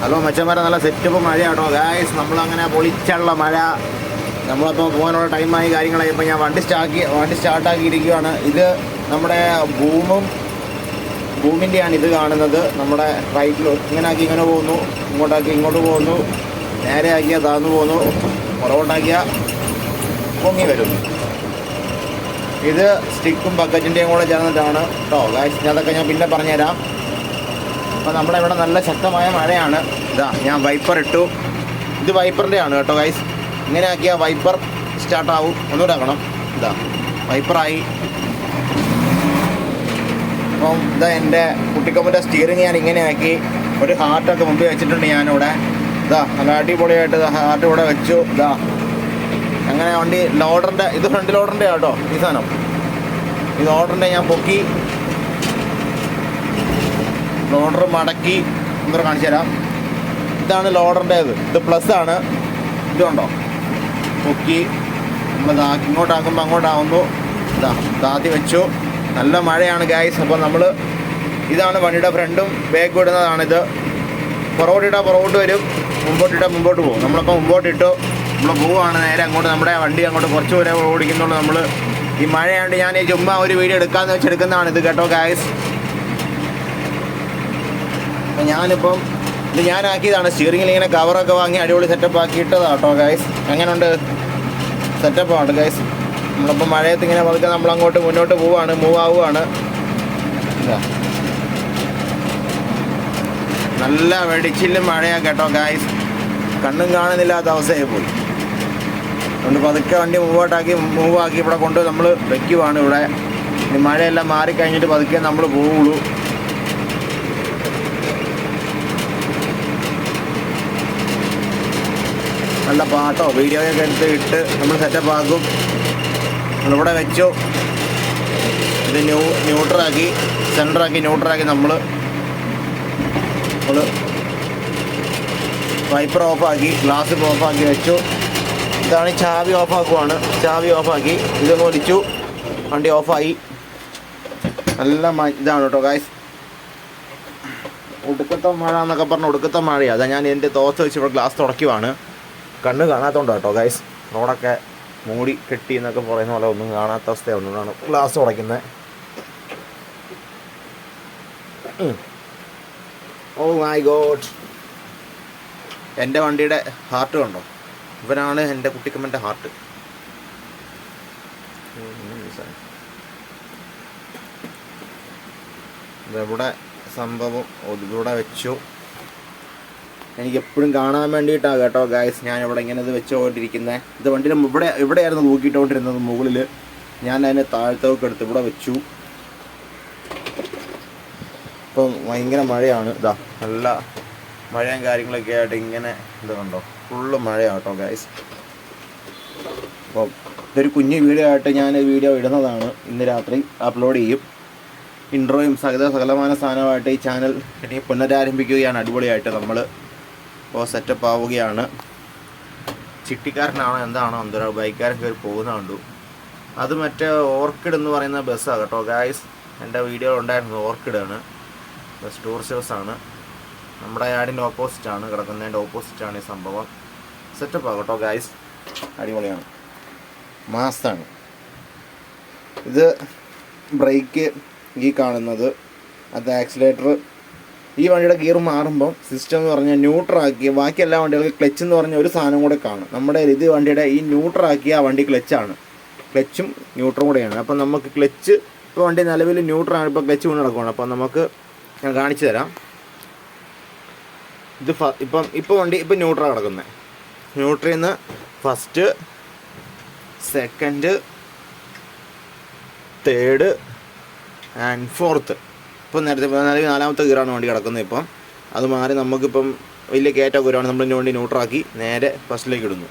Hello മച്ചന്മാരെ നല്ല setup മഴ കേട്ടോ ഗായ്സ് നമ്മളങ്ങനെ പൊളിച്ചുള്ള മഴ. നമ്മളപ്പോൾ പോകാനുള്ള ടൈമായി കാര്യങ്ങളായി. ഇപ്പോൾ ഞാൻ വണ്ടി സ്റ്റാക്കി വണ്ടി സ്റ്റാർട്ടാക്കിയിരിക്കുകയാണ് ഇത് നമ്മുടെ ഭൂമും ഭൂമിന്റെയാണ് ഇത് കാണുന്നത്. നമ്മുടെ റൈറ്റിൽ ഇങ്ങനെ ആക്കി ഇങ്ങനെ പോകുന്നു. ഇങ്ങോട്ടാക്കി ഇങ്ങോട്ട് പോകുന്നു. നേരെ ആക്കിയാൽ താന്നു പോകുന്നു. പുറകോട്ടാക്കിയാൽ പൊങ്ങി വരും ഇത് സ്റ്റിക്കും ബക്കറ്റിന്റെയും കൂടെ ചേർന്നിട്ടാണ് കേട്ടോ ഗായ്സ് അതൊക്കെ ഞാൻ പിന്നെ പറഞ്ഞുതരാം. അപ്പോൾ നമ്മുടെ ഇവിടെ നല്ല ശക്തമായ മഴയാണ്. ഇതാ ഞാൻ വൈപ്പർ ഇട്ടു. ഇത് വൈപ്പറിന്റെ ആണ് കേട്ടോ ഗൈസ് ഇങ്ങനെ ആക്കിയാൽ വൈപ്പർ സ്റ്റാർട്ടാവും ഒന്നുകൂടെ ആക്കണം ഇതാ വൈപ്പറായി അപ്പം ഇതാ എന്റെ കുട്ടിക്കൊമ്പിന്റെ സ്റ്റിയറിങ് ഞാൻ ഇങ്ങനെ ആക്കി ഒരു ഹാർട്ടൊക്കെ മുമ്പിൽ വെച്ചിട്ടുണ്ട് ഞാനിവിടെ. ഇതാ നല്ല അടിപൊളിയായിട്ട് ഹാർട്ട് ഇവിടെ വെച്ചു. ഇതാ അങ്ങനെ വണ്ടി ലോഡറിന്റെ ഇത് ഫ്രണ്ട് ലോഡറിന്റെ കേട്ടോ ഈ സാധനം. ഇത് ഓർഡറിന്റെ ഞാൻ പൊക്കി. ലോഡർ മടക്കി എന്താ കാണിച്ചു തരാം. ഇതാണ് ലോഡറിന്റേത്. ഇത് പ്ലസ് ആണ്. ഇതുണ്ടോ? പൊക്കി. നമ്മൾ ഇങ്ങോട്ടാക്കുമ്പോൾ അങ്ങോട്ടാവുന്നു. ഇതാ താത്തി വെച്ചു. നല്ല മഴയാണ് ഗായ്സ് അപ്പോൾ നമ്മൾ ഇതാണ് വണ്ടിയുടെ ഫ്രണ്ടും ബാക്ക് വിടുന്നതാണിത് പുറകോട്ടിട്ടാൽ പുറകോട്ട് വരും. മുമ്പോട്ടിട്ടാൽ മുമ്പോട്ട് പോകും. നമ്മളിപ്പോൾ മുമ്പോട്ടിട്ടു. നമ്മൾ പോവുകയാണ് നേരെ അങ്ങോട്ട്. നമ്മുടെ വണ്ടി അങ്ങോട്ട് കുറച്ച് വരെ ഓടിക്കുന്നുള്ളൂ നമ്മൾ ഈ മഴയാണ്ട് ഞാൻ ഈ ചുമ്മാ ഒരു വീഡിയോ എടുക്കാമെന്ന് വെച്ചെടുക്കുന്നതാണ് ഇത് കേട്ടോ ഗായ്സ് അപ്പം ഞാനിപ്പം ഇത് ഞാനാക്കിയതാണ്. സ്റ്റിയറിങ്ങിൽ ഇങ്ങനെ കവറൊക്കെ വാങ്ങി അടിപൊളി സെറ്റപ്പ് ആക്കി ഇട്ടതാണ് കേട്ടോ ഗൈസ് എങ്ങനെയുണ്ട് സെറ്റപ്പാണ് ഗൈസ് നമ്മളിപ്പോൾ മഴയത്ത് ഇങ്ങനെ പതുക്കെ നമ്മളങ്ങോട്ട് മുന്നോട്ട് പോവാണ് മൂവ് ആവുകയാണ്. നല്ല വെടിച്ചില്ലും മഴയാണ് കേട്ടോ ഗായ്സ് കണ്ണും കാണുന്നില്ലാത്ത അവസ്ഥയായി പോയി. അതുകൊണ്ട് പതുക്കെ വണ്ടി മൂവോട്ടാക്കി മൂവ് ആക്കി ഇവിടെ കൊണ്ട് നമ്മൾ വെക്കുവാണ് ഇവിടെ. മഴയെല്ലാം മാറിക്കഴിഞ്ഞിട്ട് പതുക്കെ നമ്മൾ പോവുള്ളൂ. നല്ല പാട്ടോ? വീഡിയോ ഒക്കെ എടുത്ത് ഇട്ട് നമ്മൾ സെറ്റപ്പ് ആക്കും. നമ്മളിവിടെ വെച്ചു. ഇത് ന്യൂ ന്യൂട്രാക്കി സെന്ററാക്കി ന്യൂട്രാക്കി നമ്മൾ നമ്മൾ വൈപ്പർ ഓഫാക്കി ഗ്ലാസ് ഓഫാക്കി വെച്ചു. ഇതാണ് ചാവി ഓഫാക്കുവാണ്. ചാവി ഓഫാക്കി. ഇത് ഒലിച്ചു. വണ്ടി ഓഫായി. നല്ല ഇതാണ് കേട്ടോ ഗായ്സ് ഒടുക്കത്തെ മഴ എന്നൊക്കെ പറഞ്ഞ് ഒടുക്കത്തെ മഴയാണ് അതാ ഞാൻ എന്റെ തോത്ത് വെച്ച് ഇവിടെ ഗ്ലാസ് തുടയ്ക്കുവാണ്. കണ്ണ് കാണാത്തോണ്ട് കേട്ടോ ഗൈസ് റോഡൊക്കെ മൂടി കെട്ടി എന്നൊക്കെ പറയുന്ന പോലെ ഒന്നും കാണാത്ത അവസ്ഥയാണ് ഗ്ലാസ് ഉടയ്ക്കുന്നത് ഓ മൈ ഗോഡ് എന്റെ വണ്ടിയുടെ ഹാർട്ട് കണ്ടോ? ഇവനാണ് എന്റെ കുട്ടിക്കമ്മന്റെ ഹാർട്ട് ഇതെവിടെ സംഭവം? ഇവിടെ വെച്ചു. എനിക്ക് എപ്പോഴും കാണാൻ വേണ്ടിയിട്ടാണ് കേട്ടോ ഗായ്സ് ഞാൻ ഇവിടെ ഇങ്ങനെ ഇത് വെച്ചുകൊണ്ടിരിക്കുന്നത് ഇത് വണ്ടിയിൽ ഇവിടെ ഇവിടെയായിരുന്നു നോക്കിയിട്ടുകൊണ്ടിരുന്നത് മുകളിൽ ഞാൻ അതിനെ താഴ്ത്തൊക്കെ എടുത്ത് ഇവിടെ വെച്ചു. ഇപ്പം ഭയങ്കര മഴയാണ്. ഇതാ നല്ല മഴയും കാര്യങ്ങളൊക്കെ ആയിട്ട് ഇങ്ങനെ ഇത് കണ്ടോ? ഫുള്ള് മഴയാണ് കേട്ടോ ഗായ്സ് അപ്പം ഇതൊരു കുഞ്ഞു വീഡിയോ ആയിട്ട് ഞാൻ വീഡിയോ ഇടുന്നതാണ്. ഇന്ന് രാത്രി അപ്ലോഡ് ചെയ്യും. ഇൻട്രോയും സകല സകലമാന സാധനമായിട്ട് ഈ ചാനൽ പുനരാരംഭിക്കുകയാണ്. അടിപൊളിയായിട്ട് നമ്മൾ ഇപ്പോൾ സെറ്റപ്പ് ആവുകയാണ്. ചിട്ടിക്കാരനാണോ എന്താണോ എന്തോ ബൈക്കാരൻ കയറി പോകുന്ന കണ്ടു. അത് മറ്റേ ഓർക്കിഡ് എന്ന് പറയുന്ന ബസ്സാണ് കേട്ടോ. ഗായ്സ് എന്റെ വീഡിയോ ഉണ്ടായിരുന്നു ഓർക്കിഡാണ് ബസ് ടൂറിസ്റ്റ് ബസ്സാണ് നമ്മുടെ ആടിന്റെ ഓപ്പോസിറ്റാണ് കിടക്കുന്നതിന്റെ ഓപ്പോസിറ്റാണ് ഈ സംഭവം. സെറ്റപ്പാണ് കേട്ടോ ഗായ്സ് അടിപൊളിയാണ്. മാസാണ് ഇത് ബ്രേക്ക് ഈ കാണുന്നത്. അത് ആക്സിലേറ്റർ ഈ വണ്ടിയുടെ ഗിയർ മാറുമ്പോൾ സിസ്റ്റം എന്ന് പറഞ്ഞാൽ ന്യൂട്രാക്കി ബാക്കി എല്ലാ വണ്ടികൾക്ക് ക്ലച്ച് എന്ന് പറഞ്ഞ ഒരു സാധനം കൂടെ കാണും. നമ്മുടെ ഇത് വണ്ടിയുടെ ഈ ന്യൂട്രാക്കിയ ആ വണ്ടി ക്ലച്ചാണ് ക്ലച്ചും ന്യൂട്രും കൂടെയാണ്. അപ്പം നമുക്ക് ക്ലച്ച് ഇപ്പോൾ വണ്ടി നിലവിൽ ന്യൂട്രാണ് ഇപ്പോൾ ക്ലച്ച് കൊണ്ട് നടക്കുകയാണ് അപ്പം നമുക്ക് ഞാൻ കാണിച്ചു തരാം. ഇത് ഫ ഇപ്പം ഇപ്പോൾ വണ്ടി ഇപ്പം ന്യൂട്രാണ് കിടക്കുന്നത് ന്യൂട്രിൽ നിന്ന് first second third and fourth ഇപ്പം നേരത്തെ നിലവിൽ നാലാമത്തെ ഗിയറാണ് വണ്ടി കിടക്കുന്നത് ഇപ്പം. അത് മാറി നമുക്കിപ്പം വലിയ കയറ്റമൊക്കെ വരുവാണ് നമ്മൾ വണ്ടി ന്യൂട്രാക്കി നേരെ ഫസ്റ്റിലേക്ക് ഇടുന്നു.